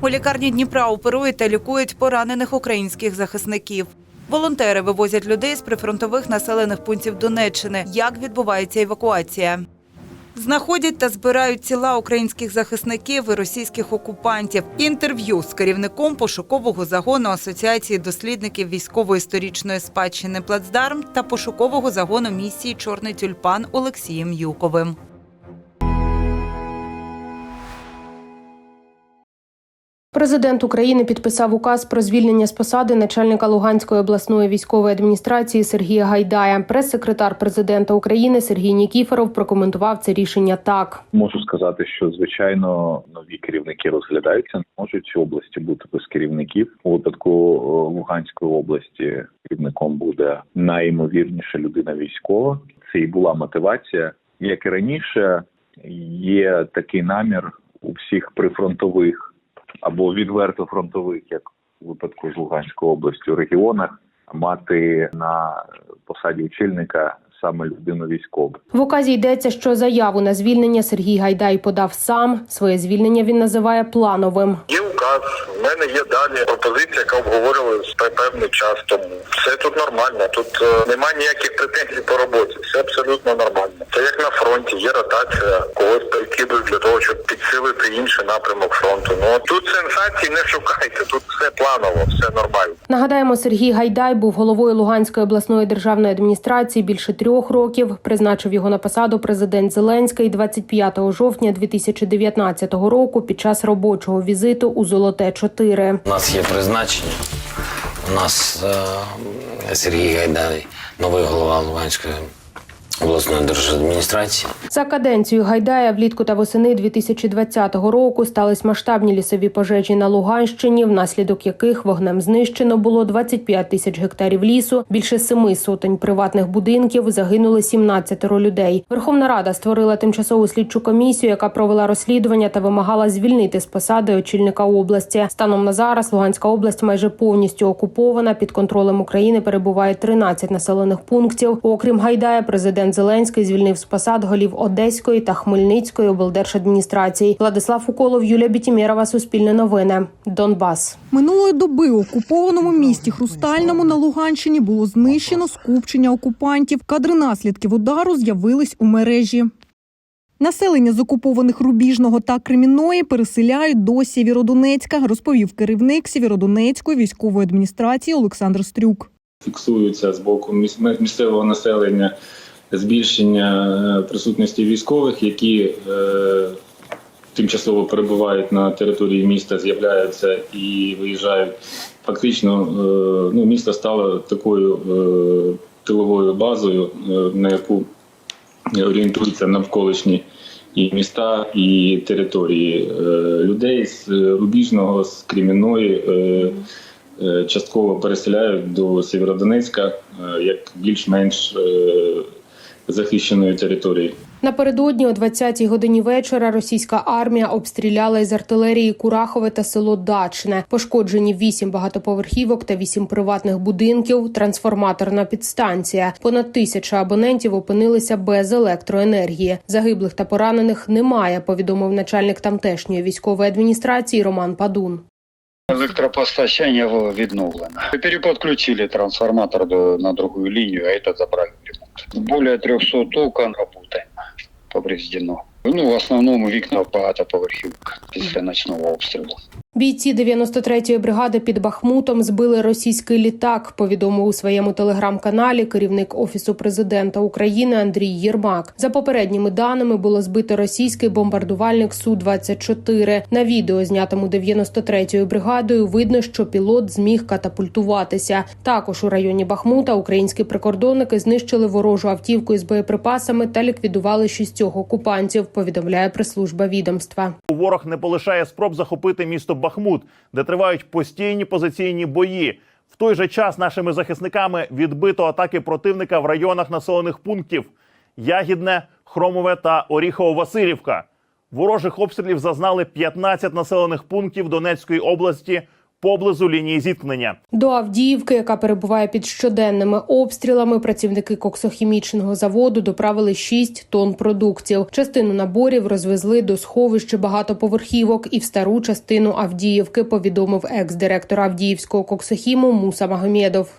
У лікарні Дніпра оперують та лікують поранених українських захисників. Волонтери вивозять людей з прифронтових населених пунктів Донеччини. Як відбувається евакуація? Знаходять та збирають тіла українських захисників і російських окупантів. Інтерв'ю з керівником пошукового загону Асоціації дослідників військово-історичної спадщини Плацдарм та пошукового загону місії Чорний тюльпан Олексієм Юковим. Президент України підписав указ про звільнення з посади начальника Луганської обласної військової адміністрації Сергія Гайдая. Прес-секретар президента України Сергій Нікіфоров прокоментував це рішення так. Можу сказати, що звичайно нові керівники розглядаються. Не можуть області бути без керівників. У випадку е, Луганської області керівником буде найімовірніша людина військова. Це і була мотивація. Як і раніше, є такий намір у всіх прифронтових або відверто фронтових, як у випадку з Луганської області, регіонах мати на посаді очільника саме людину військову. В указі йдеться, що заяву на звільнення Сергій Гайдай подав сам. Своє звільнення він називає плановим. Указ, в мене є далі пропозиція, яка обговорювалася певний час тому. Все тут нормально. Тут е, немає ніяких претензій по роботі. Все абсолютно нормально. Це як на фронті, є ротація, когось перекидують для того, щоб підсилити інший напрямок фронту. Ну тут сенсацій не шукайте. Тут все планово, все нормально. Нагадаємо, Сергій Гайдай був головою Луганської обласної державної адміністрації більше трьох років. Призначив його на посаду президент Зеленський 25 жовтня 2019 року під час робочого візиту у Золоте 4 У нас є призначення. У нас е, Сергій Гайдай, новий голова Луганської обласної держадміністрації. За каденцію Гайдая влітку та восени 2020 року стались масштабні лісові пожежі на Луганщині, внаслідок яких вогнем знищено було 25 тисяч гектарів лісу, більше семи сотень приватних будинків. Загинули 17 людей. Верховна Рада створила тимчасову слідчу комісію, яка провела розслідування та вимагала звільнити з посади очільника області. Станом на зараз Луганська область майже повністю окупована. Під контролем України перебуває 13 населених пунктів. Окрім Гайдая, президент Зеленський звільнив з посад голів Одеської та Хмельницької облдержадміністрації. Владислав Уколов, Юлія Бітімєрова, Суспільне новини, Донбас. Минулої доби у окупованому місті Хрустальному на Луганщині було знищено скупчення окупантів. Кадри наслідків удару з'явились у мережі. Населення з окупованих Рубіжного та Кремінної переселяють до Сєвєродонецька, розповів керівник Сєвєродонецької військової адміністрації Олександр Стрюк. фіксується з боку міс- місцевого населення збільшення е, присутності військових, які е, тимчасово перебувають на території міста, з'являються і виїжджають. Фактично, е, ну, місто стало такою тиловою базою, на яку орієнтуються навколишні і міста, і території людей з Рубіжного, з Кремінної. е, частково переселяють до Сєвєродонецька як більш-менш захищеної території. Напередодні о 20-й годині вечора російська армія обстріляла із артилерії Курахове та село Дачне. Пошкоджені вісім багатоповерхівок та вісім приватних будинків. Трансформаторна підстанція. Понад тисяча абонентів опинилися без електроенергії. Загиблих та поранених немає. Повідомив начальник тамтешньої військової адміністрації Роман Падун. Електропостачання в- відновлено. Переподключили трансформатор до, на другую линию, а это забрали. Более 300 окон работаем, повреждено. Ну, в основному вікна багатоповерхівка після ночного обстрілу. Бійці 93-ї бригади під Бахмутом збили російський літак. Повідомив у своєму телеграм-каналі керівник офісу президента України Андрій Єрмак. За попередніми даними було збито російський бомбардувальник су 24 На відео, знятому 93-ю бригадою, видно, що пілот зміг катапультуватися. Також у районі Бахмута українські прикордонники знищили ворожу автівку із боєприпасами та ліквідували шістьох окупантів. Повідомляє прес-служба відомства. Ворог не полишає спроб захопити місто Бахмут, де тривають постійні позиційні бої. В той же час нашими захисниками відбито атаки противника в районах населених пунктів Ягідне, Хромове та Оріхово-Василівка. Ворожих обстрілів зазнали 15 населених пунктів Донецької області поблизу лінії зіткнення. До Авдіївки, яка перебуває під щоденними обстрілами, працівники коксохімічного заводу доправили 6 тонн продуктів. Частину наборів розвезли до сховища багатоповерхівок і в стару частину Авдіївки. Повідомив екс-директор Авдіївського коксохіму Муса Магомєдов.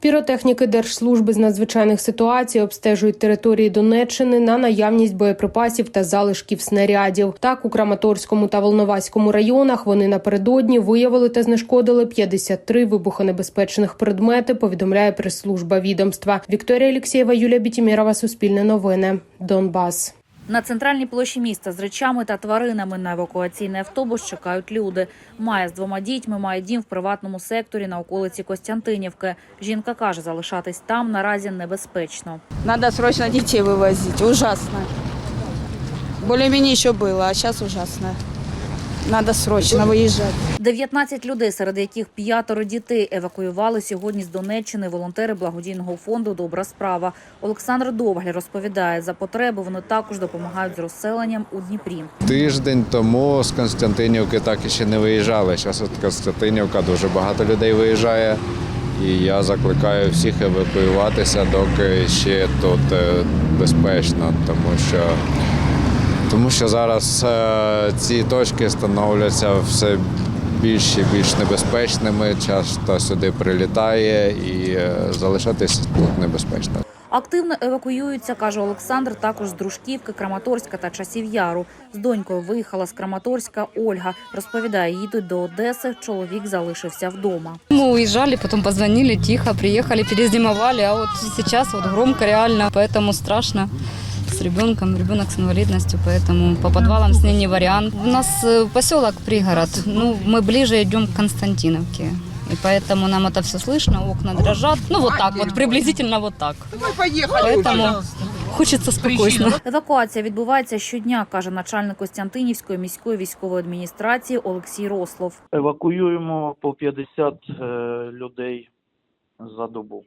Піротехніки Держслужби з надзвичайних ситуацій обстежують території Донеччини на наявність боєприпасів та залишків снарядів. Так, у Краматорському та Волноваському районах вони напередодні виявили та знешкодили 53 вибухонебезпечних предмети. Повідомляє прес-служба відомства. Вікторія Олексєєва, Юлія Бітімірова, Суспільне новини, Донбас. На центральній площі міста з речами та тваринами на евакуаційний автобус чекають люди. Має з двома дітьми, має дім в приватному секторі на околиці Костянтинівки. Жінка каже, залишатись там наразі небезпечно. Треба срочно дітей вивозити. Ужасно. Более-менее еще було, а зараз ужасно. Надо срочно выезжать. 19 людей, серед яких п'ятеро дітей, евакуювали сьогодні з Донеччини волонтери благодійного фонду Добра справа. Олександр Довгаль розповідає, за потреби вони також допомагають з розселенням у Дніпрі. Тиждень тому з Константинівки так і ще не виїжджали. Зараз от Константинівка дуже багато людей виїжджає. І я закликаю всіх евакуюватися, доки ще тут е, безпечно, тому що, тому що зараз е, ці точки становляться все більш і більш небезпечними. Часто сюди прилітає і е, залишатися тут небезпечно. Активно евакуюються, каже Олександр, також з Дружківки, Краматорська та Часів Яру. З донькою виїхала з Краматорська Ольга. Розповідає, їдуть до Одеси. Чоловік залишився вдома. Мы уезжали, потом позвонили, тихо, приехали, перезимовали, а вот сейчас вот громко реально, поэтому страшно с ребенком, ребенок с инвалидностью, поэтому по подвалам с ней не вариант. У нас э, поселок пригород, ну мы ближе идем к Константиновке. И поэтому нам это все слышно, окна дрожат. Ну вот так вот, приблизительно вот так. Поэтому хочется спокойно. Евакуація відбувається щодня, каже начальник Костянтинівської міської військової адміністрації Олексій Рослов. Евакуюємо по 50 е, людей за добу.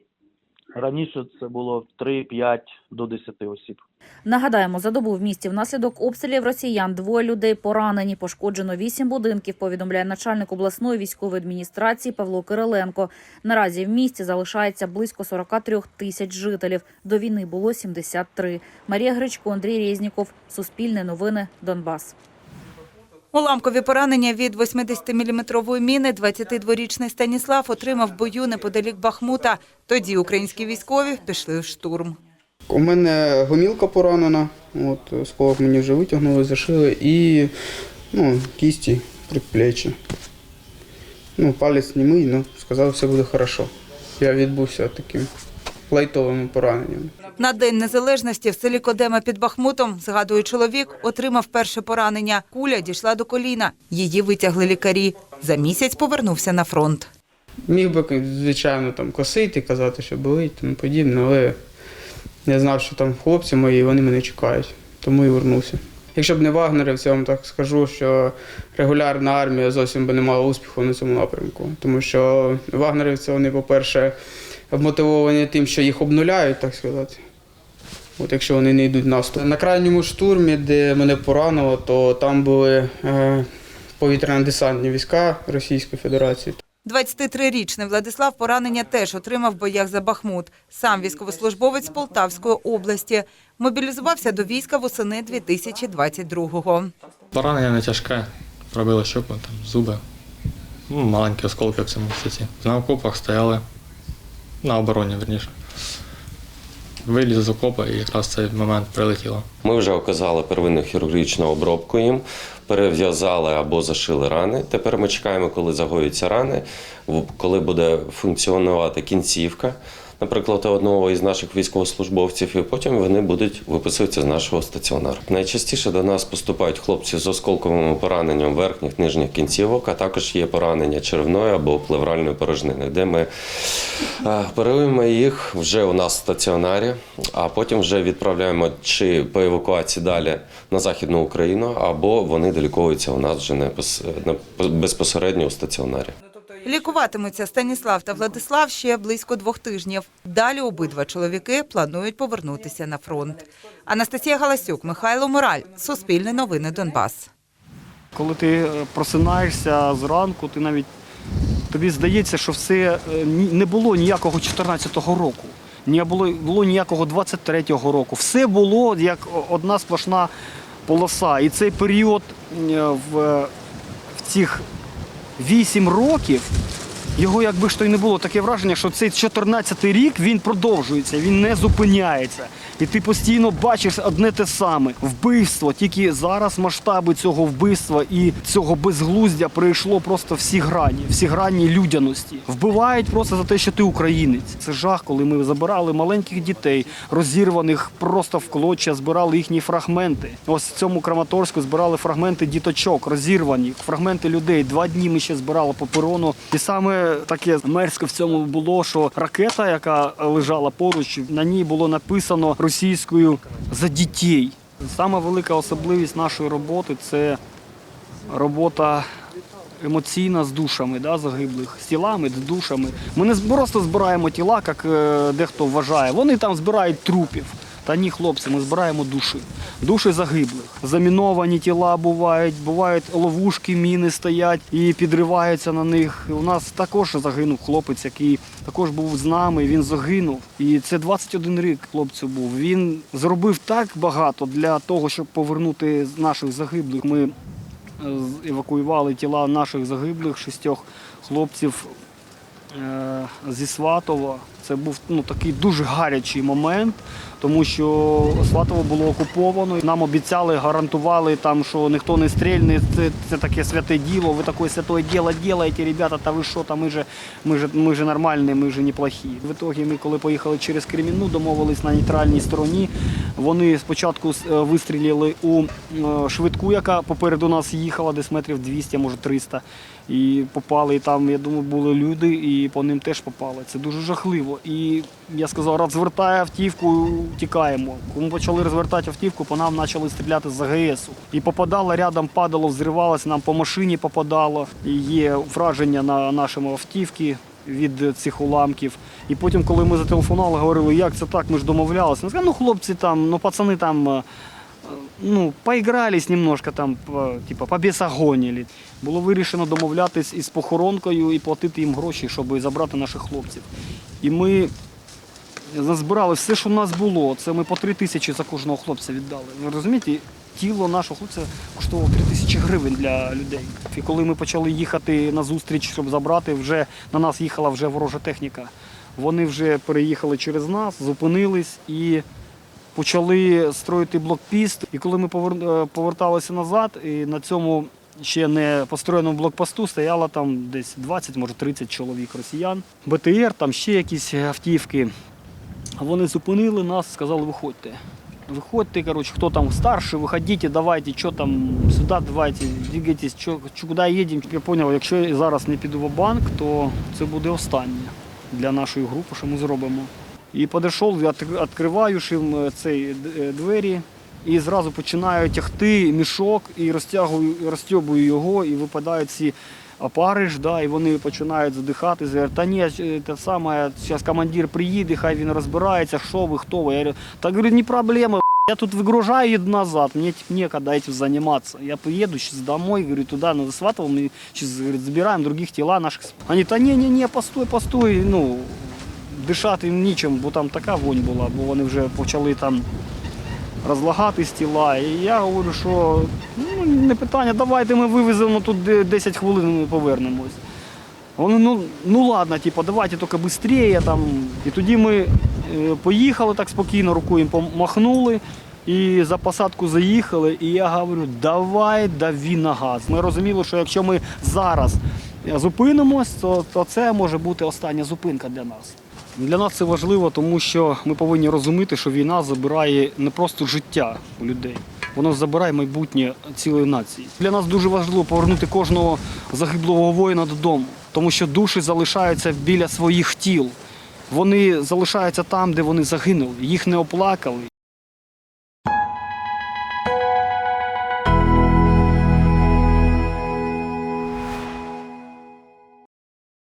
Раніше це було 3-5 до 10 осіб. Нагадаємо, за добу в місті внаслідок обстрілів росіян двоє людей поранені. Пошкоджено вісім будинків. Повідомляє начальник обласної військової адміністрації Павло Кириленко. Наразі в місті залишається близько 43 тисяч жителів. До війни було 73. Марія Гречко, Андрій Резніков. Суспільне новини. Донбас. Уламкові поранення від 80-мм міни 22-річний Станіслав отримав бою неподалік Бахмута. Тоді українські військові пішли в штурм. У мене гомілка поранена, от сколок мені вже витягнули, зашили і ну, кісті, предплечі. Ну, палець німий, але сказали, все буде хорошо. Я відбувся таким лайтовим пораненням. На День Незалежності в селі Кодема під Бахмутом, згадує чоловік, отримав перше поранення. Куля дійшла до коліна. Її витягли лікарі. За місяць повернувся на фронт. Міг би, звичайно, там косити, казати, що болить, тому подібне, але я знав, що там хлопці мої, вони мене чекають, тому і вернувся. Якщо б не вагнерівці, я вам так скажу, що регулярна армія зовсім би не мала успіху на цьому напрямку. Тому що вагнерівці, вони, по-перше, вмотивовані тим, що їх обнуляють, так сказати. От якщо вони не йдуть наступ. На крайньому штурмі, де мене поранило, то там були е, повітряно-десантні війська Російської Федерації. 23-річний Владислав поранення теж отримав в боях за Бахмут. Сам військовослужбовець Полтавської області. Мобілізувався до війська восени 2022-го. Поранення не тяжке, пробили щоку, там, зуби, ну, маленькі осколки в цьому статті. На окопах стояли, на обороні, верніше. Виліз з окопа і якраз цей момент прилетіло. Ми вже оказали первинну хірургічну обробку їм, перев'язали або зашили рани. Тепер ми чекаємо, коли загоються рани, коли буде функціонувати кінцівка, наприклад, одного із наших військовослужбовців, і потім вони будуть виписуватися з нашого стаціонару. Найчастіше до нас поступають хлопці з осколковим пораненням верхніх нижніх кінцівок, а також є поранення червної або плевральної порожнини, де ми е, оперуємо їх вже у нас в стаціонарі, а потім вже відправляємо чи по евакуації далі на Західну Україну, або вони доліковуються у нас вже безпосередньо у стаціонарі. Лікуватимуться Станіслав та Владислав ще близько двох тижнів. Далі обидва чоловіки планують повернутися на фронт. Анастасія Галасюк, Михайло Мораль. Суспільне новини Донбас. коли ти е, просинаєшся зранку, ти навіть тобі здається, що все е, не було ніякого 14-го року, не було, було ніякого 23-го року. Все було як одна сплошна полоса. І цей період е, в, в цих 8 років. Його якби ж то й не було таке враження, що цей 14-й рік він продовжується, він не зупиняється. І ти постійно бачиш одне те саме вбивство. Тільки зараз масштаби цього вбивства і цього безглуздя прийшло просто всі грані, всі грані людяності. Вбивають просто за те, що ти українець. Це жах, коли ми забирали маленьких дітей, розірваних просто в клоччя, збирали їхні фрагменти. Ось в цьому Краматорську збирали фрагменти діточок, розірвані, фрагменти людей. Два дні ми ще збирали по перону. І саме таке мерзке в цьому було, що ракета, яка лежала поруч, на ній було написано російською за дітей. Саме велика особливість нашої роботи це робота емоційна з душами да, загиблих, з тілами, з душами. Ми не просто збираємо тіла, як е, дехто вважає. Вони там збирають трупів. Та ні, хлопці, ми збираємо душі. Душі загиблих. Заміновані тіла бувають, бувають ловушки, міни стоять і підриваються на них. У нас також загинув хлопець, який також був з нами. Він загинув. І це 21 рік хлопцю був. Він зробив так багато для того, щоб повернути наших загиблих. Ми е, евакуювали тіла наших загиблих шістьох хлопців е, зі Сватова. Це був ну, такий дуже гарячий момент, тому що Сватово було окуповано. Нам обіцяли, гарантували, там, що ніхто не стрільне, це, це таке святе діло, ви таке святе діло робите, ребята, та ви що, та ми же, ми же, ми же нормальні, ми же неплохі. В итогі ми, коли поїхали через Кремінну, домовились на нейтральній стороні. Вони спочатку е, вистрілили у е, швидку, яка попереду нас їхала, десь метрів 200, може 300. І попали, і там, я думаю, були люди, і по ним теж попали. Це дуже жахливо. І я сказав, розвертай автівку, тікаємо. Коли почали розвертати автівку, по нам почали стріляти з АГСу. І попадало рядом, падало, взривалося, нам по машині попадало. І є враження на нашому автівці від цих уламків. І потім, коли ми зателефонували, говорили, як це так, ми ж домовлялися. Ми сказали, ну хлопці там, ну пацани там. е, ну, поігрались немножко там, типа, побісагонили. Було вирішено домовлятись із похоронкою і платити їм гроші, щоб забрати наших хлопців. І ми назбирали все, що в нас було. Це ми по три тисячі за кожного хлопця віддали. Ви розумієте, тіло нашого хлопця коштувало три тисячі гривень для людей. І коли ми почали їхати на зустріч, щоб забрати, вже на нас їхала вже ворожа техніка. Вони вже переїхали через нас, зупинились і почали строїти блокпіст. І коли ми е, поверталися назад, і на цьому ще не построєному блокпосту стояло там десь 20, може 30 чоловік росіян. БТР, там ще якісь автівки. Вони зупинили нас, сказали, виходьте. Виходьте, короче, хто там старший, виходіть, давайте, що там сюди, давайте, двигайтесь, що, куди їдемо. Я зрозумів, якщо я зараз не піду в банк, то це буде останнє для нашої групи, що ми зробимо. І підійшов, я відк- відкриваю е, цей е, двері і зразу починаю тягти мішок і розтягую, розтягую його, і випадають ці опариш, да, і вони починають задихатися. Говорять, Та ні, е, те саме, зараз командир приїде, хай він розбирається, що ви, хто ви. Я говорю, та говорю, не проблема. Я тут выгружаю еду назад, мне типа, некогда этим заниматься. Я поеду сейчас домой, говорю, туда, на Сватово, мы сейчас говорит, забираем других тела наших. Они, та не-не-не, постой, постой, ну, дишати їм нічим, бо там така вонь була, бо вони вже почали там розлагатись тіла. І я говорю, що ну, не питання, давайте ми вивеземо тут 10 хвилин, ми повернемось. Вони, ну, ну ладно, типу, давайте тільки швидше. Там. І тоді ми е, поїхали так спокійно, рукою їм помахнули. І за посадку заїхали, і я говорю, давай даві на газ. Ми розуміли, що якщо ми зараз зупинимось, то, то це може бути остання зупинка для нас. Для нас це важливо, тому що ми повинні розуміти, що війна забирає не просто життя у людей, воно забирає майбутнє цілої нації. Для нас дуже важливо повернути кожного загиблого воїна додому, тому що душі залишаються біля своїх тіл. Вони залишаються там, де вони загинули. Їх не оплакали.